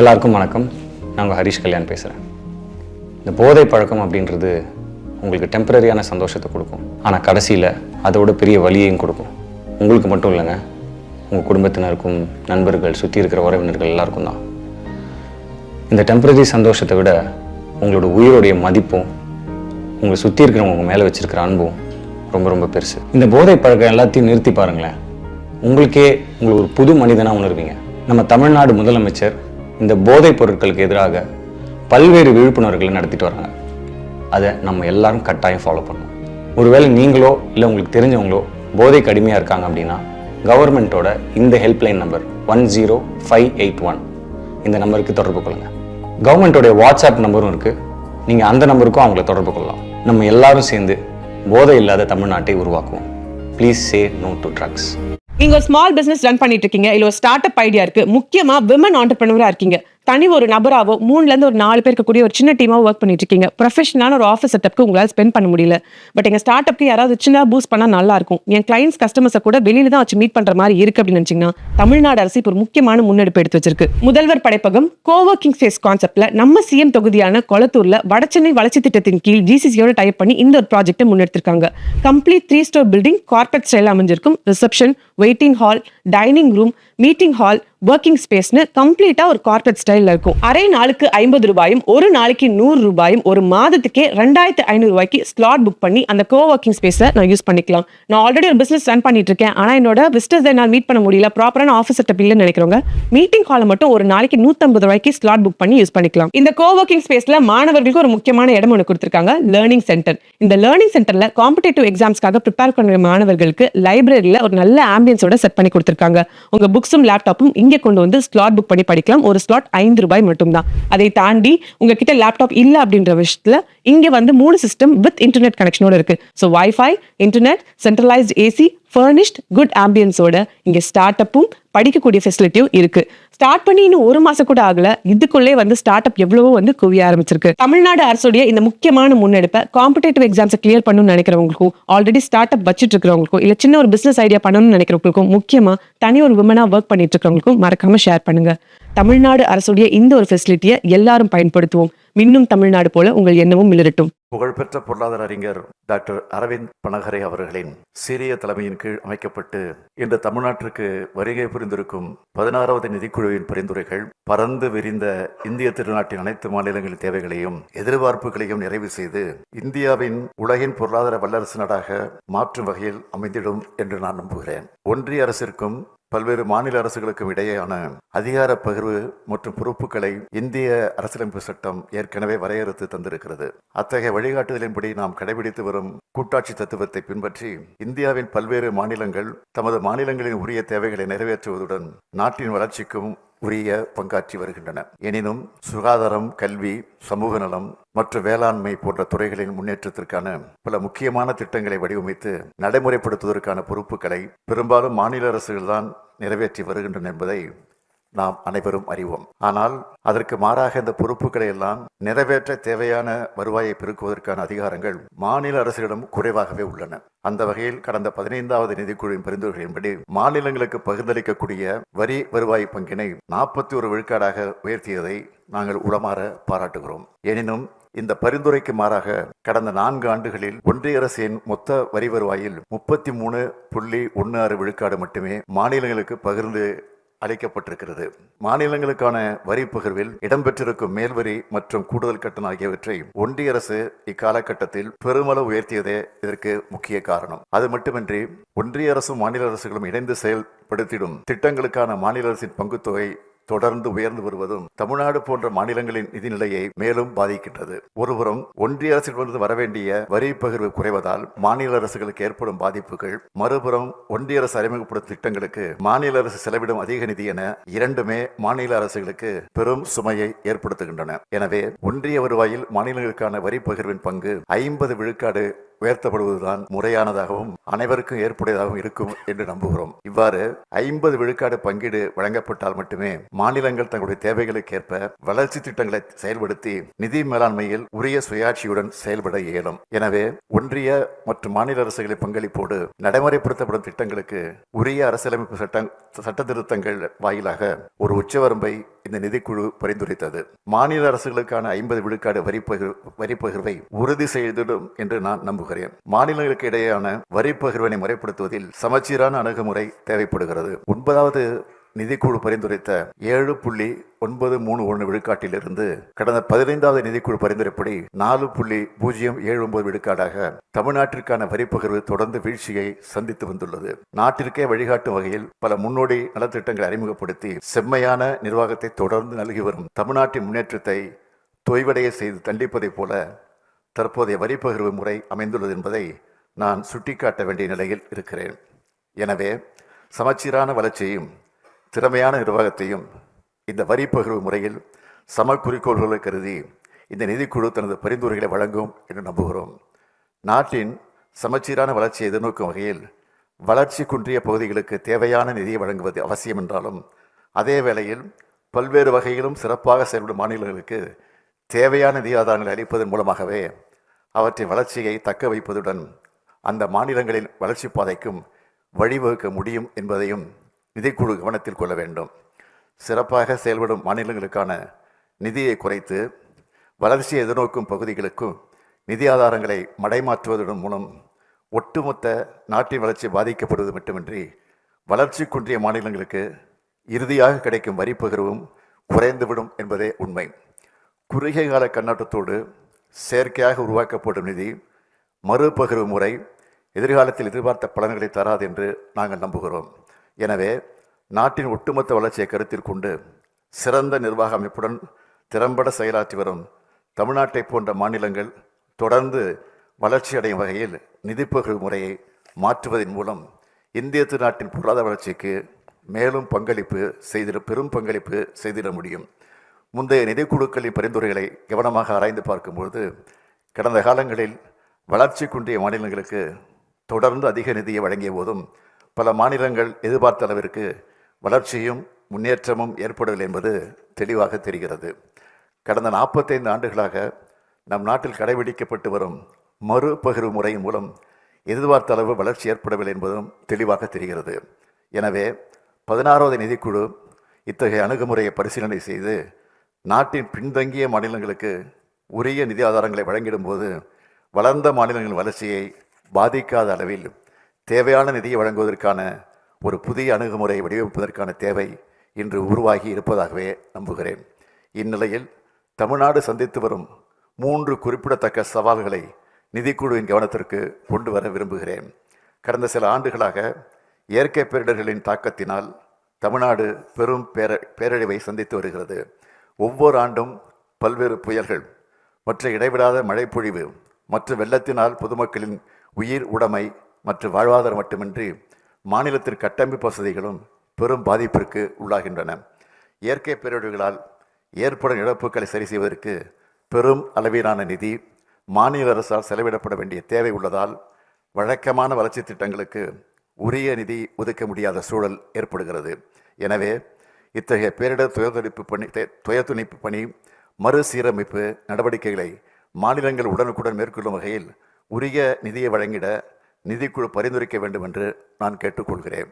எல்லாருக்கும் வணக்கம். நாங்கள் ஹரிஷ் கல்யாண் பேசுகிறேன் இந்த போதை பழக்கம் அப்படின்றது உங்களுக்கு டெம்பரரியான சந்தோஷத்தை கொடுக்கும். ஆனால் கடைசியில் அதோட பெரிய வலியையும் கொடுக்கும். உங்களுக்கு மட்டும் இல்லைங்க. உங்கள் குடும்பத்தினருக்கும் நண்பர்கள் சுற்றி இருக்கிற உறவினர்கள் எல்லாருக்கும் தான். இந்த டெம்பரரி சந்தோஷத்தை விட உங்களோட உயிரோடைய மதிப்பும் உங்களை சுற்றி இருக்கிறவங்க உங்கள் மேலே வச்சிருக்கிற அன்பும் ரொம்ப ரொம்ப பெருசு. இந்த போதை பழக்கம் எல்லாத்தையும் நிறுத்தி பாருங்களேன். உங்களுக்கே உங்களை ஒரு புது மனிதனாக உணர்வீங்க. நம்ம தமிழ்நாடு முதலமைச்சர் இந்த போதைப் பொருட்களுக்கு எதிராக பல்வேறு விழிப்புணர்வுகளை நடத்திட்டு வராங்க. அதை நம்ம எல்லாரும் கட்டாயம் ஃபாலோ பண்ணணும். ஒருவேளை நீங்களோ இல்லை உங்களுக்கு தெரிஞ்சவங்களோ போதைக்கு அடிமையாக இருக்காங்க அப்படின்னா கவர்மெண்ட்டோட இந்த helpline number one zero five eight one இந்த நம்பருக்கு தொடர்பு கொள்ளுங்கள் கவர்மெண்ட்டோடைய வாட்ஸ்அப் நம்பரும் இருக்குது நீங்கள் அந்த நம்பருக்கும் அவங்கள தொடர்பு கொள்ளலாம். நம்ம எல்லாரும் சேர்ந்து போதை இல்லாத தமிழ்நாட்டை உருவாக்குவோம். Please say no to drugs நீங்க ஒரு ஸ்மால் பிசினஸ் ரன் பண்ணிட்டு இருக்கீங்க. இல்ல ஒரு ஸ்டார்ட் அப் ஐடியா இருக்கு. முக்கியமா விமன் ஆண்டர்பிரினரா இருக்கீங்க. தனி ஒரு நபராவோ மூணுல இருந்து ஒரு நாலு பேருக்கு கூடிய ஒரு சின்ன டீமாவோ ஒர்க் பண்ணிட்டு இருக்கீங்க. ப்ரொஃபஷனலான ஒரு ஆஃபீஸ் செட்டப்க்கு உங்களால் ஸ்பெண்ட் பண்ண முடியல. பட் எங்க ஸ்டார்ட் அப்க்கு யாராவது சின்ன பூஸ்ட் பண்ணா நல்லா இருக்கும். என் கிளைண்ட்ஸ் கஸ்டமர்ஸை கூட வெளியில தான் வச்சு மீட் பண்ற மாதிரி இருக்கு அப்படின்னு நினைச்சீங்கன்னா தமிழ்நாடு அரசு இப்போ ஒரு முக்கியமான முன்னெடுப்பு எடுத்து வச்சிருக்கு. முதல்வர் படைப்பகம் கோவர்க்கிங் ஸ்பேஸ் கான்செப்ட்ல நம்ம சிஎம் தொகுதியான கொளத்தூர்ல வடச்சென்னை வளர்ச்சி திட்டத்தின் கீழ் ஜிசிசியோட டைப் பண்ணி இந்த ஒரு ப்ராஜெக்ட்டை முன்னெடுத்திருக்காங்க. Complete three storey building corporate style அமைஞ்சிருக்கும். Reception waiting hall dining room meeting hall working ஸ்பேஸ்னு கம்ப்ளீட்டா ஒரு கார்பரேட் ஸ்டைல்ல இருக்கும். அரை நாளுக்கு ஐம்பது ரூபாயும் ஒரு நாளைக்கு நூறு ரூபாயும் ஒரு மாதத்துக்கே ரெண்டாயிரத்து ஐநூறு ரூபாய்க்கு ஸ்லாட் புக் பண்ணி அந்த கோ ஒர்க்கிங் ஸ்பேஸை நான் யூஸ் பண்ணிக்கலாம். நான் ஆல்ரெடி ஒரு பிசினஸ் ரன் பண்ணிட்டு இருக்கேன். ஆனால் என்னோட பிஸ்னஸ் என்னால் மீட் பண்ண முடியல. ப்ராப்பரான ஆஃபீஸ் செட்டப் இல்லைன்னு நினைக்கிறவங்க மீட்டிங் ஹாலை மட்டும் ஒரு நாளைக்கு நூற்றம்பது ரூபாய்க்கு ஸ்லாட் புக் பண்ணி யூஸ் பண்ணிக்கலாம். இந்த கோ ஒர்க்கிங் ஸ்பேஸ்ல மாணவர்களுக்கு ஒரு முக்கியமான இடம் ஒன்று கொடுத்துருக்காங்க லேர்னிங் சென்டர் இந்த லேர்னிங் சென்டர்ல காம்படேட்டிவ் எக்ஸாம்ஸ்க்காக ப்ரிப்பேர் பண்ணுற மாணவர்களுக்கு லைப்ரரியில் ஒரு நல்ல ஆம்பியன்ஸோட செட் பண்ணி கொடுத்துருக்காங்க. உங்க புக்ஸும் லேப்டாப்பும் இங்கே கொண்டு வந்து ஸ்லாட் புக் பண்ணி படிக்கலாம். ஒரு ஸ்லாட் ஐந்து ரூபாய் மட்டும்தான். அதை தாண்டி உங்ககிட்ட லேப்டாப் இல்ல அப்படின்ற விஷயத்துல இங்க வந்து மூணு சிஸ்டம் வித் இன்டர்நெட் கனெக்ஷனோட இருக்கு. So wifi internet centralised AC furnished good ஆம்பியன்ஸோட இங்கே ஸ்டார்ட் அப்பும் படிக்கக்கூடிய ஃபெசிலிட்டியும் இருக்கு. ஸ்டார்ட் பண்ணி இன்னும் ஒரு மாசம் கூட ஆகல. இதுக்குள்ளே வந்து ஸ்டார்ட் அப் எவ்வளவோ வந்து குவிய ஆரம்பிச்சிருக்கு. தமிழ்நாடு அரசுடைய இந்த முக்கியமான முன்னெடுப்பை காம்படேட்டிவ் எக்ஸாம்ஸை கிளியர் பண்ணணும்னு நினைக்கிறவங்களுக்கும் ஆல்ரெடி ஸ்டார்ட் அப் வச்சுட்டு இருக்கிறவங்களுக்கும் இல்லை சின்ன ஒரு பிசினஸ் ஐடியா பண்ணணும்னு நினைக்கிறவங்களுக்கும் முக்கியமா தனி ஒரு உமனா ஒர்க் பண்ணிட்டு இருக்கிறவங்களுக்கும் மறக்காம ஷேர் பண்ணுங்க. தமிழ்நாடு அரசுடைய இந்த ஒரு ஃபெசிலிட்டியை எல்லாரும் பயன்படுத்துவோம். மின்னும் தமிழ்நாடு போல உங்கள் எண்ணமும் மிளிரட்டும். புகழ்பெற்ற பொருளாதார அறிஞர் டாக்டர் அரவிந்த் பனகரை அவர்களின் சீரிய தலைமையின் கீழ் அமைக்கப்பட்டு இன்று தமிழ்நாட்டிற்கு வருகை புரிந்திருக்கும் பதினாறாவது நிதிக்குழுவின் பரிந்துரைகள் பறந்து விரிந்த இந்திய திருநாட்டின் அனைத்து மாநிலங்களின் தேவைகளையும் எதிர்பார்ப்புகளையும் நிறைவு செய்து இந்தியாவின் உலகின் பொருளாதார வல்லரசு நாடாக மாற்றும் வகையில் அமைந்திடும் என்று நான் நம்புகிறேன். ஒன்றிய அரசிற்கும் பல்வேறு மாநில அரசுகளுக்கும் இடையேயான அதிகார பகிர்வு மற்றும் பொறுப்புகளை இந்திய அரசியலமைப்பு சட்டம் ஏற்கனவே வரையறுத்து தந்திருக்கிறது. அத்தகைய வழிகாட்டுதலின்படி நாம் கடைபிடித்து வரும் கூட்டாட்சி தத்துவத்தை பின்பற்றி இந்தியாவின் பல்வேறு மாநிலங்கள் தமது மாநிலங்களின் உரிய தேவைகளை நிறைவேற்றுவதுடன் நாட்டின் வளர்ச்சிக்கும் உரிய பங்காற்றி வருகின்றன. எனினும் சுகாதாரம் கல்வி சமூக நலம் மற்றும் வேளாண்மை போன்ற துறைகளின் முன்னேற்றத்திற்கான பல முக்கியமான திட்டங்களை வடிவமைத்து நடைமுறைப்படுத்துவதற்கான பொறுப்புகளை பெரும்பாலும் மாநில அரசுகள்தான் நிறைவேற்றி வருகின்றன என்பதை நாம் அனைவரும் அறிவோம். ஆனால் அதற்கு மாறாக இந்த பொறுப்புகளை எல்லாம் நிறைவேற்ற தேவையான வருவாயை பெருக்குவதற்கான அதிகாரங்கள் மாநில அரசுகளிடம் குறைவாகவே உள்ளன. அந்த வகையில் கடந்த பதினைந்தாவது நிதிக்குழுவின் பரிந்துரைகளின்படி மாநிலங்களுக்கு பகிர்ந்தளிக்கக்கூடிய வரி வருவாய் பங்கினை நாற்பத்தி ஒரு விழுக்காடாக உயர்த்தியதை நாங்கள் உளமாற பாராட்டுகிறோம். எனினும் இந்த பரிந்துரைக்கு மாறாக கடந்த நான்கு ஆண்டுகளில் ஒன்றிய அரசின் மொத்த வரி வருவாயில் முப்பத்தி மூணு புள்ளி ஒன்று ஆறு விழுக்காடு மட்டுமே மாநிலங்களுக்கு பகிர்ந்து அளிக்கப்பட்டிருக்கிறது மாநிலங்களுக்கான வரி பகிர்வில் இடம்பெற்றிருக்கும் மேல்வரி மற்றும் கூடுதல் கட்டணம் ஆகியவற்றை ஒன்றிய அரசு இக்காலகட்டத்தில் பெருமளவு உயர்த்தியதே இதற்கு முக்கிய காரணம். அது மட்டுமின்றி ஒன்றிய அரசும் மாநில அரசுகளும் இணைந்து செயல்படுத்திடும் திட்டங்களுக்கான மாநில அரசின் பங்குத்தொகை தொடர்ந்து உயர்ந்து வருவதும் தமிழ்நாடு போன்ற மாநிலங்களின் நிதிநிலையை மேலும் பாதிக்கின்றது. ஒருபுறம் ஒன்றிய அரசிடமிருந்து வரவேண்டிய வரி பகிர்வு குறைவதால் மாநில அரசுகளுக்கு ஏற்படும் பாதிப்புகள் மறுபுறம் ஒன்றிய அரசு அறிமுகப்படுத்தும் திட்டங்களுக்கு மாநில அரசு செலவிடும் அதிக நிதி என இரண்டுமே மாநில அரசுகளுக்கு பெரும் சுமையை ஏற்படுத்துகின்றன. எனவே ஒன்றிய வருவாயில் மாநிலங்களுக்கான வரி பகிர்வின் பங்கு ஐம்பது விழுக்காடு உயர்த்தப்படுவதுதான் முறையானதாகவும் அனைவருக்கும் ஏற்புடையதாகவும் இருக்கும் என்று நம்புகிறோம். இவ்வாறு ஐம்பது விழுக்காடு பங்கீடு வழங்கப்பட்டால் மட்டுமே மாநிலங்கள் தங்களுடைய தேவைகளுக்கேற்ப வளர்ச்சி திட்டங்களை செயல்படுத்தி நிதி மேலாண்மையில் உரிய சுயாட்சியுடன் செயல்பட இயலும். எனவே ஒன்றிய மற்றும் மாநில அரசுகளின் பங்களிப்போடு நடைமுறைப்படுத்தப்படும் திட்டங்களுக்கு உரிய அரசியலமைப்பு சட்ட சட்ட திருத்தங்கள் வாயிலாக ஒரு உச்சவரம்பை இந்த நிதிக்குழு பரிந்துரைத்தது. மாநில அரசுகளுக்கான ஐம்பது விழுக்காடு வரி பகிர் வரி பகிர்வை உறுதி செய்திடும் என்று நான் நம்புகிறேன். மாநிலங்களுக்கு இடையேயான வரி பகிர்வினை முறைப்படுத்துவதில் சமச்சீரான அணுகுமுறை தேவைப்படுகிறது. ஒன்பதாவது நிதிக்குழு பரிந்துரைத்த ஏழு புள்ளி ஒன்பது மூணு ஒன்று விழுக்காட்டிலிருந்து கடந்த பதினைந்தாவது நிதிக்குழு பரிந்துரைப்படி நாலு புள்ளி பூஜ்ஜியம் ஏழு ஒன்பது விழுக்காடாக தமிழ்நாட்டிற்கான வரி பகிர்வு தொடர்ந்து வீழ்ச்சியை சந்தித்து வந்துள்ளது. நாட்டிற்கே வழிகாட்டும் வகையில் பல முன்னோடி நலத்திட்டங்களை அறிமுகப்படுத்தி செம்மையான நிர்வாகத்தை தொடர்ந்து நல்கி வரும் தமிழ்நாட்டின் முன்னேற்றத்தை தொய்வடைய செய்து தண்டிப்பதைப் போல தற்போதைய வரி பகிர்வு முறை அமைந்துள்ளது என்பதை நான் சுட்டிக்காட்ட வேண்டிய நிலையில் இருக்கிறேன். எனவே சமச்சீரான வளர்ச்சியையும் திறமையான நிர்வாகத்தையும் இந்த வரி பகிர்வு முறையில் சம குறிக்கோள்களை கருதி இந்த நிதிக்குழு தனது பரிந்துரைகளை வழங்கும் என்று நம்புகிறோம். நாட்டின் சமச்சீரான வளர்ச்சியை எதிர்நோக்கும் வகையில் வளர்ச்சி குன்றிய பகுதிகளுக்கு தேவையான நிதியை வழங்குவது அவசியம் என்றாலும் அதே வேளையில் பல்வேறு வகையிலும் சிறப்பாக செயல்படும் மாநிலங்களுக்கு தேவையான நிதி ஆதாரங்களை அளிப்பதன் மூலமாகவே அவற்றின் வளர்ச்சியை தக்க வைப்பதுடன் அந்த மாநிலங்களின் வளர்ச்சி பாதைக்கும் வழிவகுக்க முடியும் என்பதையும் நிதிக்குழு கவனத்தில் கொள்ள வேண்டும். சிறப்பாக செயல்படும் மாநிலங்களுக்கான நிதியை குறைத்து வளர்ச்சியை எதிர்நோக்கும் பகுதிகளுக்கும் நிதி ஆதாரங்களை மடைமாற்றுவதன் மூலம் ஒட்டுமொத்த நாட்டின் வளர்ச்சி பாதிக்கப்படுவது மட்டுமின்றி வளர்ச்சி குன்றிய மாநிலங்களுக்கு இறுதியாக கிடைக்கும் வரி பகிர்வும் குறைந்துவிடும் என்பதே உண்மை. குறுகிய கால கண்ணோட்டத்தோடு செயற்கையாக உருவாக்கப்படும் நிதி மறுபகிர்வு முறை எதிர்காலத்தில் எதிர்பார்த்த பலன்களை தராது என்று நாங்கள் நம்புகிறோம். எனவே நாட்டின் ஒட்டுமொத்த வளர்ச்சியை கருத்தில் கொண்டு சிறந்த நிர்வாக அமைப்புடன் திறம்பட செயலாற்றி வரும் தமிழ்நாட்டை போன்ற மாநிலங்கள் தொடர்ந்து வளர்ச்சியடையும் வகையில் நிதிப்பகிர்வு முறையை மாற்றுவதன் மூலம் இந்திய திருநாட்டின் பொருளாதார வளர்ச்சிக்கு மேலும் பங்களிப்பு செய்திட பெரும் பங்களிப்பு செய்திட முடியும். முந்தைய நிதிக்குழுக்களின் பரிந்துரைகளை கவனமாக ஆராய்ந்து பார்க்கும்பொழுது கடந்த காலங்களில் வளர்ச்சி குன்றிய மாநிலங்களுக்கு தொடர்ந்து அதிக நிதியை வழங்கிய போதும் பல மாநிலங்கள் எதிர்பார்த்த அளவிற்கு வளர்ச்சியும் முன்னேற்றமும் ஏற்படவில்லை என்பது தெளிவாக தெரிகிறது. கடந்த நாற்பத்தைந்து ஆண்டுகளாக நம் நாட்டில் கடைபிடிக்கப்பட்டு வரும் மறுபகிர்வு முறையின் மூலம் எதிர்பார்த்த அளவு வளர்ச்சி ஏற்படவில்லை என்பதும் தெளிவாக தெரிகிறது. எனவே பதினாறாவது நிதிக்குழு இத்தகைய அணுகுமுறையை பரிசீலனை செய்து நாட்டின் பின்தங்கிய மாநிலங்களுக்கு உரிய நிதி ஆதாரங்களை வழங்கிடும்போது வளர்ந்த மாநிலங்களின் வளர்ச்சியை பாதிக்காத அளவில் தேவையான நிதியை வழங்குவதற்கான ஒரு புதிய அணுகுமுறை வடிவமைப்பதற்கான தேவை இன்று உருவாகி இருப்பதாகவே நம்புகிறேன். இந்நிலையில் தமிழ்நாடு சந்தித்து வரும் மூன்று குறிப்பிடத்தக்க சவால்களை நிதிக்குழுவின் கவனத்திற்கு கொண்டு வர விரும்புகிறேன். கடந்த சில ஆண்டுகளாக இயற்கை பேரிடர்களின் தாக்கத்தினால் தமிழ்நாடு பெரும் பேர பேரழிவை சந்தித்து வருகிறது. ஒவ்வொரு ஆண்டும் பல்வேறு புயல்கள் மற்ற இடைவிடாத மழைப்பொழிவு மற்ற வெள்ளத்தினால் பொதுமக்களின் உயிர் உடைமை மற்றும் வாழ்வாதாரம் மட்டுமின்றி மாநிலத்தின் கட்டமைப்பு வசதிகளும் பெரும் பாதிப்பிற்கு உள்ளாகின்றன. இயற்கை பேரிடர்களால் ஏற்படும் இழப்புகளை சரி செய்வதற்கு பெரும் அளவிலான நிதி மாநில அரசால் செலவிடப்பட வேண்டிய தேவை உள்ளதால் வழக்கமான வளர்ச்சி திட்டங்களுக்கு உரிய நிதி ஒதுக்க முடியாத சூழல் ஏற்படுகிறது. எனவே இத்தகைய பேரிடர் துயர்தணிப்பு பணி துயர்துணிப்பு பணி மறுசீரமைப்பு நடவடிக்கைகளை மாநிலங்கள் உடனுக்குடன் மேற்கொள்ளும் வகையில் உரிய நிதியை வழங்கிட நிதிக்குழு பரிந்துரைக்க வேண்டும் என்று நான் கேட்டுக்கொள்கிறேன்.